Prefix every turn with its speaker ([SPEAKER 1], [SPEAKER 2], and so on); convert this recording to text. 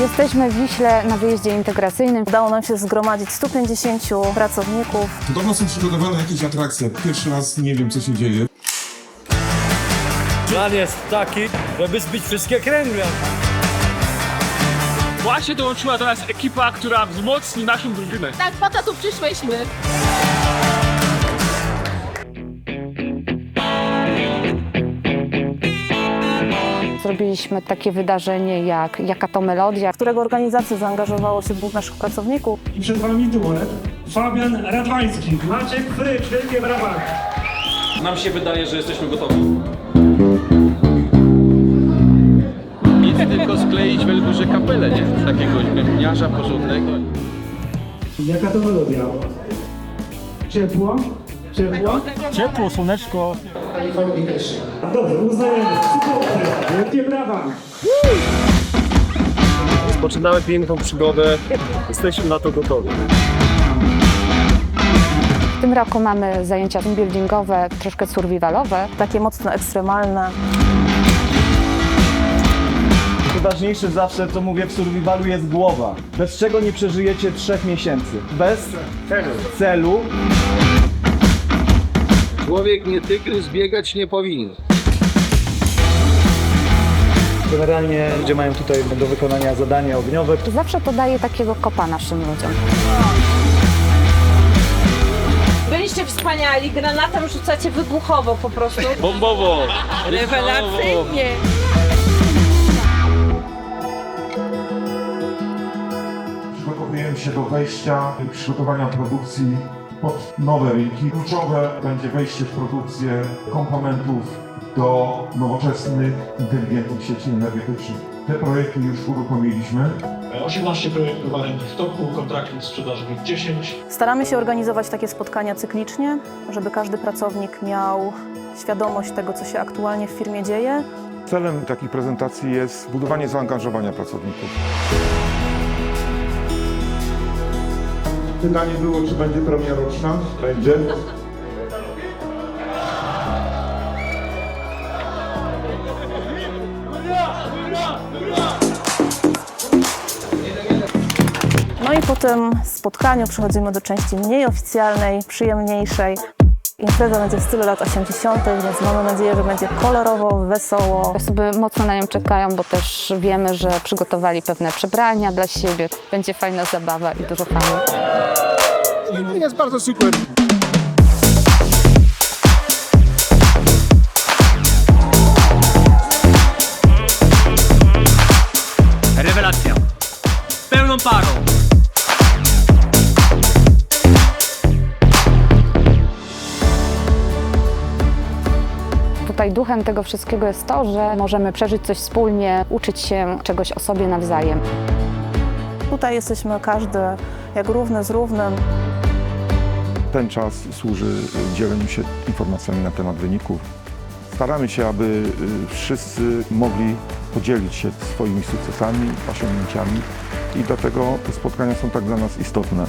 [SPEAKER 1] Jesteśmy w Wiśle na wyjeździe integracyjnym.
[SPEAKER 2] Udało nam się zgromadzić 150 pracowników.
[SPEAKER 3] Podobno są przygotowane jakieś atrakcje. Pierwszy raz nie wiem, co się dzieje.
[SPEAKER 4] Plan jest taki, żeby zbić wszystkie kręgle.
[SPEAKER 5] Właśnie dołączyła do nas ekipa, która wzmocni naszą drużynę.
[SPEAKER 6] Tak, po to tu przyszłyśmy.
[SPEAKER 1] Zrobiliśmy takie wydarzenie jak Jaka to melodia.
[SPEAKER 2] w którego organizację zaangażowało się dwóch naszych pracowników.
[SPEAKER 7] I przed wami duet Fabian Radwański, Maciek Frycz, wielkie brawa!
[SPEAKER 8] Nam się wydaje, że jesteśmy gotowi.
[SPEAKER 9] Nic tylko skleić wielkoże kapelę, nie? Takiego gniarza porządnego.
[SPEAKER 7] Jaka to melodia? Ciepło? Ciepło?
[SPEAKER 4] Ciepło, słoneczko.
[SPEAKER 7] Dobrze, uznajemy. Wielkie brawa!
[SPEAKER 4] Rozpoczynamy piękną przygodę. Jesteśmy na to gotowi.
[SPEAKER 1] W tym roku mamy zajęcia buildingowe, troszkę survivalowe.
[SPEAKER 2] Takie mocno ekstremalne.
[SPEAKER 10] Najważniejsze zawsze, co mówię w survivalu, jest głowa. Bez czego nie przeżyjecie trzech miesięcy. Bez celu.
[SPEAKER 9] Człowiek nie tygrys biegać nie powinien.
[SPEAKER 10] Generalnie ludzie mają tutaj do wykonania zadania ogniowe.
[SPEAKER 1] Zawsze to daje takiego kopa naszym ludziom.
[SPEAKER 6] Byliście wspaniali, granatem rzucacie wybuchowo po prostu.
[SPEAKER 9] Bombowo!
[SPEAKER 6] Rewelacyjnie.
[SPEAKER 3] Przygotowujemy się do wejścia, przygotowania produkcji pod nowe rynki. Kluczowe będzie wejście w produkcję komponentów do nowoczesnych, inteligentnych sieci energetycznych. Te projekty już uruchomiliśmy.
[SPEAKER 7] 18 projektów warennych w toku, kontraktów sprzedażowych 10.
[SPEAKER 2] Staramy się organizować takie spotkania cyklicznie, żeby każdy pracownik miał świadomość tego, co się aktualnie w firmie dzieje.
[SPEAKER 3] Celem takich prezentacji jest budowanie zaangażowania pracowników. Pytanie było, czy będzie premia roczna? Będzie.
[SPEAKER 2] No i po tym spotkaniu przechodzimy do części mniej oficjalnej, przyjemniejszej. Impreza będzie w stylu lat 80., więc mamy nadzieję, że będzie kolorowo, wesoło.
[SPEAKER 1] Osoby mocno na nią czekają, bo też wiemy, że przygotowali pewne przebrania dla siebie. Będzie fajna zabawa i dużo fanu.
[SPEAKER 3] Jest bardzo super.
[SPEAKER 4] Rewelacja. Pełną parą.
[SPEAKER 1] Tutaj duchem tego wszystkiego jest to, że możemy przeżyć coś wspólnie, uczyć się czegoś o sobie nawzajem.
[SPEAKER 2] Tutaj jesteśmy każdy jak równy z równym.
[SPEAKER 3] Ten czas służy dzieleniu się informacjami na temat wyników. Staramy się, aby y, wszyscy mogli podzielić się swoimi sukcesami, osiągnięciami i dlatego te spotkania są tak dla nas istotne.